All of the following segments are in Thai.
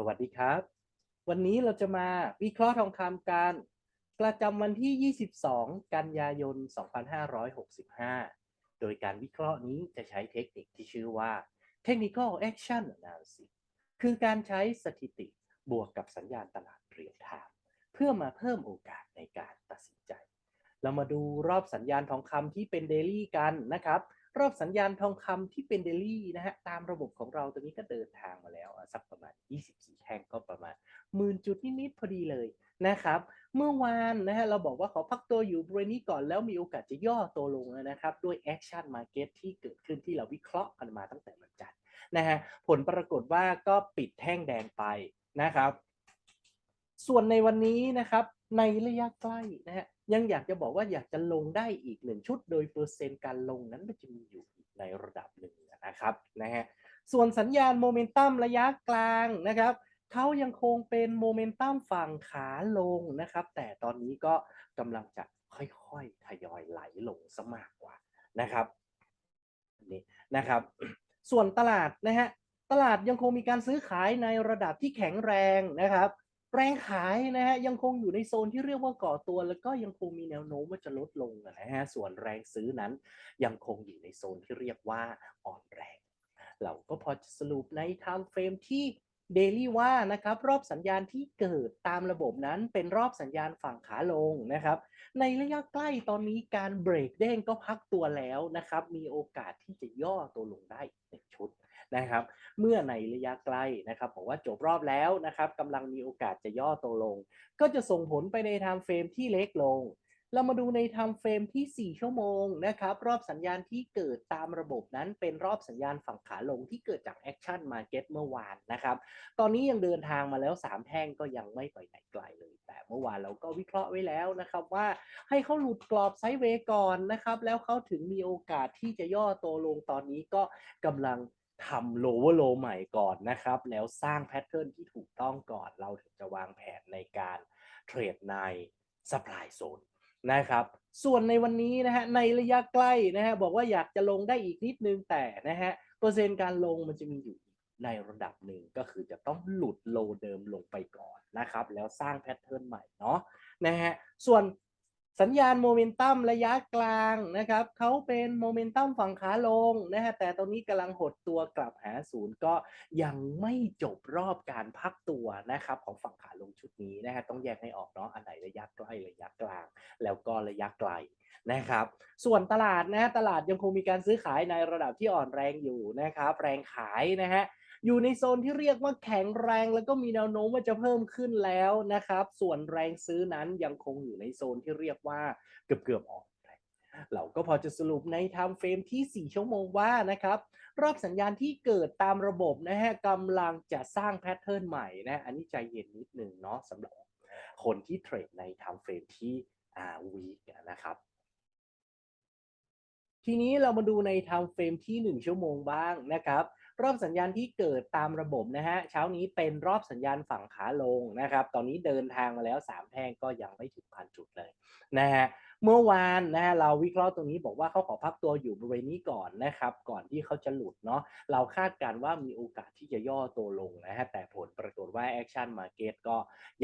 สวัสดีครับ วันนี้เราจะมาวิเคราะห์ทองคำกันประจำวันที่ 22 กันยายน 2565 โดยการวิเคราะห์นี้จะใช้เทคนิคที่ชื่อว่า Technical Action Analysis คือการใช้สถิติบวกกับสัญญาณตลาดเรียลไทม์เพื่อมาเพิ่มโอกาสในการตัดสินใจ เรามาดูรอบสัญญาณทองคำที่เป็นเดลี่กันนะครับ รอบสัญญาณทองคำที่เป็นเดลี่นะฮะตามระบบของเราตอนนี้ก็เดินทางมาแล้วสักประมาณ 24 แท่งก็ประมาณหมื่นจุดนิดๆพอดีเลยนะครับเมื่อวานนะฮะเราบอกว่าขอพักตัวอยู่บริเวณนี้ก่อนแล้วมีโอกาสจะย่อตัวลงนะครับด้วยแอคชั่นมาร์เก็ตที่เกิดขึ้นที่เราวิเคราะห์กันมาตั้งแต่วันจันทร์นะฮะผลปรากฏว่าก็ปิดแท่งแดงไปนะครับ ส่วนในวันนี้นะครับ ในระยะใกล้นะฮะยังอยากจะบอกว่าอยากจะลงได้อีกหนึ่งชุด โดยเปอร์เซ็นต์การลงนั้นมันจะมีอยู่อีกในระดับหนึ่งนะครับนะฮะส่วนสัญญาณโมเมนตัมระยะกลางนะครับเขายังคงเป็นโมเมนตัมฝั่งขาลงนะครับ แต่ตอนนี้ก็กำลังจะค่อยๆทยอยไหลลงซะมากกว่านะครับนี่นะครับ ส่วนตลาดนะฮะตลาดยังคงมีการซื้อขายในระดับที่แข็งแรงนะครับ แรงขายนะฮะยังคงอยู่ในโซนที่เรียกว่าก่อตัว แล้วก็ยังคงมีแนวโน้มว่าจะลดลงนะฮะส่วนแรงซื้อนั้นยังคงอยู่ในโซนที่เรียกว่าอ่อนแรง เราก็พอจะสรุปใน time frame ที่ daily ว่านะครับรอบสัญญาณที่เกิดตามระบบนั้นเป็นรอบสัญญาณฝั่งขาลงนะครับ ในระยะใกล้ตอนนี้การเบรกเด้งก็พักตัวแล้วนะครับ มีโอกาสที่จะย่อตัวลงได้อีกหนึ่งชุด นะครับ เมื่อในระยะใกล้นะครับบอกว่าจบรอบแล้วนะครับกำลังมีโอกาสจะย่อตัวลง ก็จะส่งผลไปใน time frame ที่เล็กลง เรามาดูใน time frame ที่ 4 ชั่วโมงนะครับ รอบสัญญาณที่เกิดตามระบบนั้นเป็นรอบสัญญาณฝั่งขาลงที่เกิดจาก Action Market เมื่อวานนะครับ ตอนนี้ยังเดินทางมาแล้ว 3 แท่งก็ยังไม่ไปไหนไกลเลยแต่เมื่อวานเราก็วิเคราะห์ไว้แล้วนะครับว่าให้เขาหลุดกรอบไซด์เวย์ก่อนนะครับ แล้วเขาถึงมีโอกาสที่จะย่อตัวลงตอนนี้ก็กำลัง ทำ lower low ใหม่ก่อนนะครับ แล้วสร้างแพทเทิร์นที่ถูกต้องก่อน เราถึงจะวางแผนในการเทรดใน supply zone นะครับ ส่วนในวันนี้นะฮะ ในระยะใกล้นะฮะ บอกว่าอยากจะลงได้อีกนิดนึงแต่นะฮะ เปอร์เซ็นต์การลงมันจะมีอยู่ในระดับหนึ่งก็คือจะต้องหลุดโลเดิมลงไปก่อนนะครับ แล้วสร้างแพทเทิร์นใหม่เนาะนะฮะ ส่วน สัญญาณโมเมนตัมระยะกลางนะครับเขาเป็นโมเมนตัมฝั่งขาลงนะฮะแต่ตอนนี้กำลังหดตัวกลับหาศูนย์ก็ยังไม่จบรอบการพักตัวนะครับของฝั่งขาลงชุดนี้นะฮะต้องแยกให้ออกเนาะอันไหนระยะใกล้ระยะกลาง แล้วก็ระยะไกลนะครับ ส่วนตลาดนะตลาดยังคงมีการซื้อขายในระดับที่อ่อนแรงอยู่นะครับ แรงขายนะฮะ อยู่ในโซนที่เรียกว่าแข็งแรงแล้วก็มีแนวโน้มว่าจะเพิ่มขึ้นแล้วนะครับ ส่วนแรงซื้อนั้นยังคงอยู่ในโซนที่เรียกว่าเกือบเกือบๆอ่อนเราก็พอจะสรุปใน time frame ที่ 4 ชั่วโมงว่านะครับรอบสัญญาณที่เกิดตามระบบนะฮะกำลังจะสร้างแพทเทิร์นใหม่นะอันนี้ใจเย็นนิดหนึ่งเนาะสำหรับคนที่เทรดใน time frame ที่อ่า week นะครับ ทีนี้เรามาดูใน time frame ที่ 1 ชั่วโมงบ้างนะครับ รอบสัญญาณที่เกิดตามระบบนะฮะเช้านี้เป็นรอบสัญญาณฝั่งขาลงนะครับ ตอนนี้เดินทางมาแล้ว 3 แท่งก็ยังไม่ถึงพันจุดเลยนะฮะ เมื่อวานนะฮะเราวิเคราะห์ตรงนี้บอกว่าเขาขอพักตัวอยู่บริเวณนี้ก่อนนะครับ ก่อนที่เขาจะหลุดเนาะเราคาดการณ์ว่ามีโอกาสที่จะย่อตัวลงนะฮะแต่ผลปรากฏว่า Action Market ก็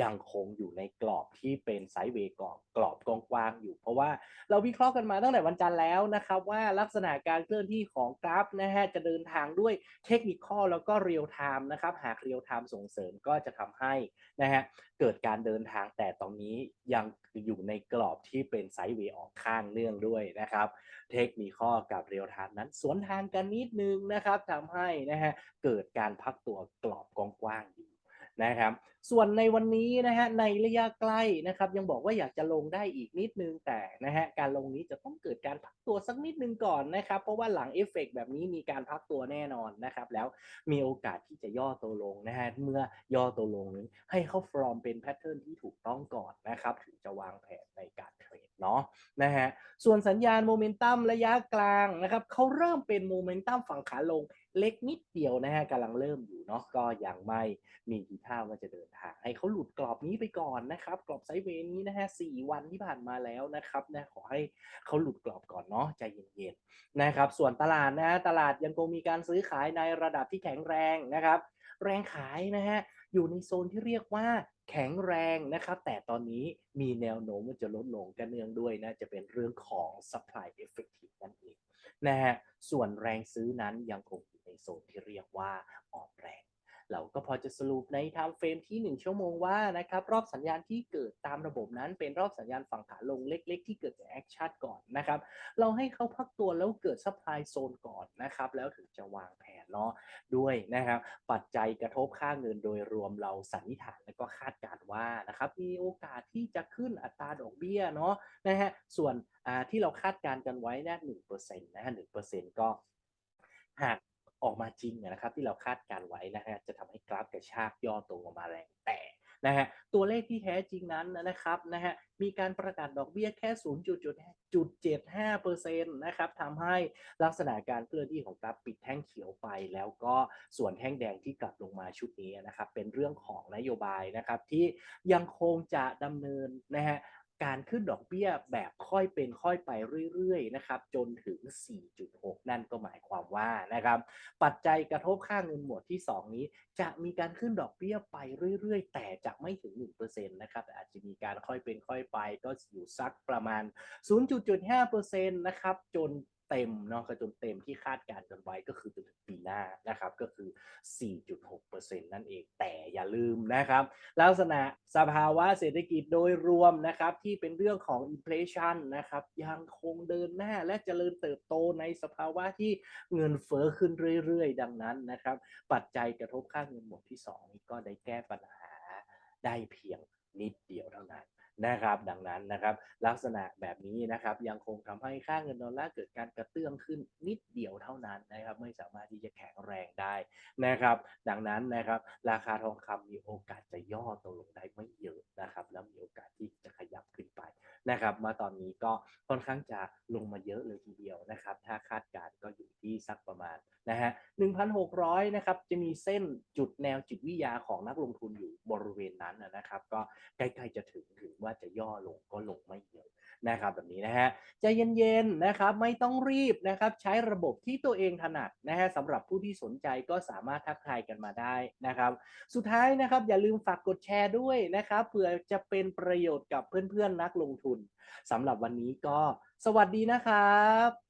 ยังคงอยู่ในกรอบที่เป็นไซด์เวย์กรอบกรอบกว้างๆอยู่ เพราะว่าเราวิเคราะห์กันมาตั้งแต่วันจันทร์แล้วนะครับ ว่าลักษณะการเคลื่อนที่ของกราฟนะฮะจะเดินทางด้วยเทคนิคข้อแล้วก็เรียลไทม์นะครับหากเรียลไทม์ส่งเสริมก็จะทำให้นะฮะเกิดการเดินทางแต่ตอนนี้ยังอยู่ในกรอบที่เป็นไซด์เวย์ออกข้างเนื่องด้วยนะครับ เทคนิคอกับเรียลทม์นั้นสวนทางกันนิดนึงนะครับทำให้นะฮะเกิดการพักตัวกรอบกว้างๆอยู่นะครับ ส่วนในวันนี้นะฮะในระยะใกล้นะครับ ยังบอกว่าอยากจะลงได้อีกนิดนึงแต่นะฮะการลงนี้จะต้องเกิดการพักตัวสักนิดนึงก่อนนะครับ เพราะว่าหลังเอฟเฟกต์แบบนี้มีการพักตัวแน่นอนนะครับ แล้วมีโอกาสที่จะย่อตัวลงนะฮะเมื่อย่อตัวลงนี้ให้เข้าฟอร์มเป็นแพทเทิร์นที่ถูกต้องก่อนนะครับ ถึงจะวางแผนในการ เนาะนะฮะส่วนสัญญาณโมเมนตัมระยะกลางนะครับเขาเริ่มเป็นโมเมนตัมฝั่งขาลงเล็กนิดเดียวนะฮะกำลังเริ่มอยู่เนาะก็ยังไม่มีทีท่าว่าจะเดินทาง ให้เขาหลุดกรอบนี้ไปก่อนนะครับ กรอบไซด์เวย์นี้นะฮะสี่วันที่ผ่านมาแล้วนะครับนะขอให้เขาหลุดกรอบก่อนเนาะใจเย็นๆนะครับ ส่วนตลาดนะฮะตลาดยังคงมีการซื้อขายในระดับที่แข็งแรงนะครับ แรงขายนะฮะ อยู่ในโซนที่เรียกว่าแข็งแรงนะครับ แต่ตอนนี้มีแนวโน้มว่าจะลดลงกันเนื่องด้วยนะจะเป็นเรื่องของ supply effective นั่นเองนะฮะส่วนแรงซื้อนั้นยังคงอยู่ในโซนที่เรียกว่าอ่อนแรง เราก็พอจะสรุปใน time frame ที่ 1 ชั่วโมงว่านะครับรอบสัญญาณที่เกิดตามระบบนั้น เป็นรอบสัญญาณฝั่งขาลงเล็ก ๆ ที่เกิดจากแอคชั่นก่อนนะครับเราให้เขาพักตัวแล้วเกิดซัพพลายโซนก่อนนะครับแล้วถึงจะวางแผนเนาะด้วยนะครับปัจจัยกระทบค่าเงินโดยรวมเราสันนิษฐานและก็คาดการณ์ว่านะครับมีโอกาสที่จะขึ้นอัตราดอกเบี้ยเนาะนะฮะส่วนที่เราคาดการณ์กันไว้นะหนึ่งเปอร์เซ็นต์นะฮะหนึ่งเปอร์เซ็นต์ก็หาก ออกมาจริงนะครับที่เราคาดการไว้นะฮะจะทำให้กราฟกระชากย่อตัวมาแรงแต่นะฮะตัวเลขที่แท้จริงนั้นนะครับนะฮะมีการประกาศดอกเบี้ยแค่ 0.75%นะครับทำให้ลักษณะการเคลื่อนที่ของกราฟปิดแท่งเขียวไป แล้วก็ส่วนแท่งแดงที่กลับลงมาชุดนี้นะครับเป็นเรื่องของนโยบายนะครับที่ยังคงจะดำเนินนะฮะ การขึ้นดอกเบี้ยแบบค่อยเป็นค่อยไปเรื่อยๆนะครับจนถึง 4.6 นั่นก็หมายความว่านะครับปัจจัยกระทบค่างเงินหมวดที่ 2 นี้ จะมีการขึ้นดอกเบี้ยไปเรื่อยๆ แต่จะไม่ถึง 1%นะครับอาจจะมีการค่อยเป็นค่อยไปก็อยู่สักประมาณ0.5%นะครับจน เต็มเนาะก็จนเต็มที่คาดการณ์กันไว้ก็คือจนถึงปีหน้านะครับก็คือ 4.6%นั่นเอง แต่อย่าลืมนะครับลักษณะสภาวะเศรษฐกิจโดยรวมนะครับที่เป็นเรื่องของ inflation นะครับยังคงเดินหน้าและเจริญเติบโตในสภาวะที่เงินเฟ้อขึ้นเรื่อยๆ ดังนั้นนะครับปัจจัยกระทบค่าเงินหมวดที่ 2 นี้ก็ได้แก้ปัญหาได้เพียงนิดเดียวเท่านั้น นะครับดังนั้นนะครับลักษณะแบบนี้นะครับยังคงทำให้ค่าเงินดอลลาร์เกิดการกระเตื้องขึ้นนิดเดียวเท่านั้นนะครับไม่สามารถที่จะแข็งแรงได้นะครับดังนั้นนะครับราคาทองคำมีโอกาสจะย่อตัวลงได้ไม่เยอะนะครับแล้วมีโอกาสที่จะขยับขึ้นไปนะครับมาตอนนี้ก็ค่อนข้างจะลงมาเยอะเลยทีเดียวนะครับถ้าคาดการณ์ก็อยู่ที่สักประมาณนะฮะ 1,600 นะครับ จะมีเส้นจุดแนวจิตวิทยาของนักลงทุนอยู่บริเวณนั้นนะครับ ก็ใกล้ๆจะถึงถึงว่าจะย่อลงก็ลงไม่เยอะนะครับแบบนี้นะฮะใจเย็นๆนะครับไม่ต้องรีบนะครับใช้ระบบที่ตัวเองถนัดนะฮะสำหรับผู้ที่สนใจก็สามารถทักทายกันมาได้นะครับ สุดท้ายนะครับอย่าลืมฝากกดแชร์ด้วยนะครับเผื่อจะเป็นประโยชน์กับเพื่อนๆนักลงทุนสำหรับวันนี้ก็สวัสดีนะครับ